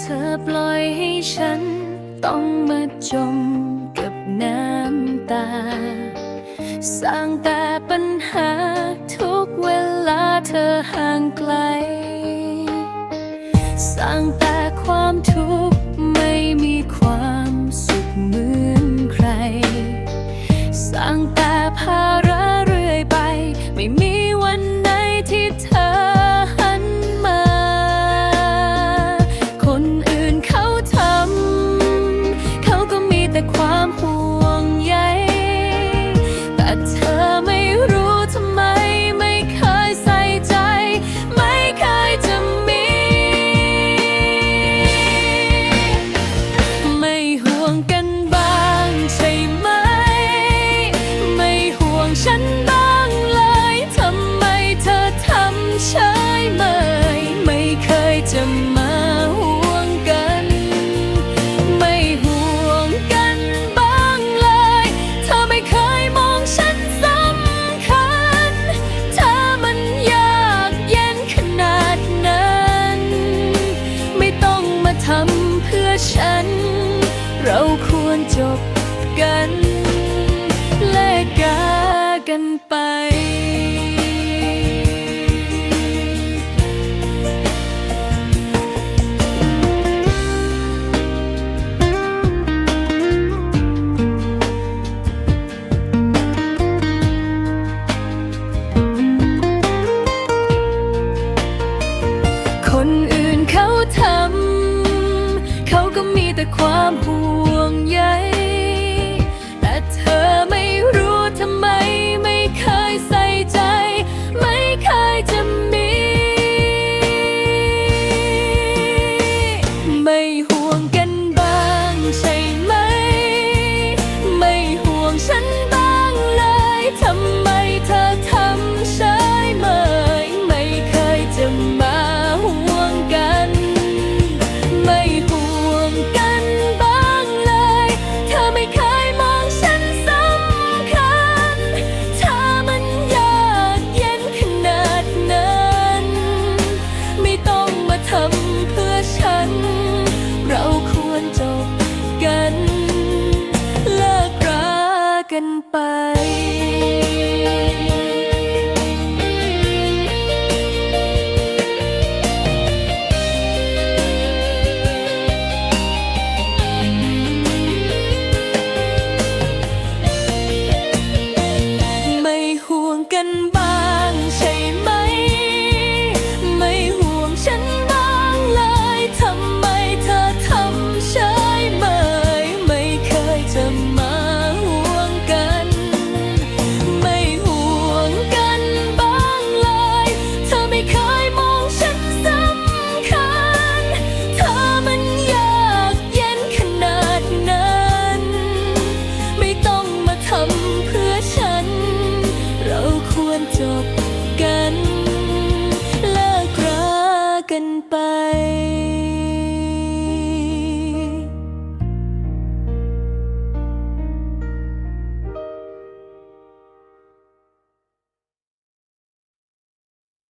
เธอปล่อยให้ฉันต้องมาจมกับน้ำตา สร้างแต่ปัญหาทุกเวลาเธอห่างไกล สร้างแต่ความทุกข์ไม่มีความสุขเหมือนใคร สร้างแต่ภาระเรื่อยไปไม่มี นจบกันแลกกากันไปคนอื่นเขาทำ เขาก็มีแต่ความห่วง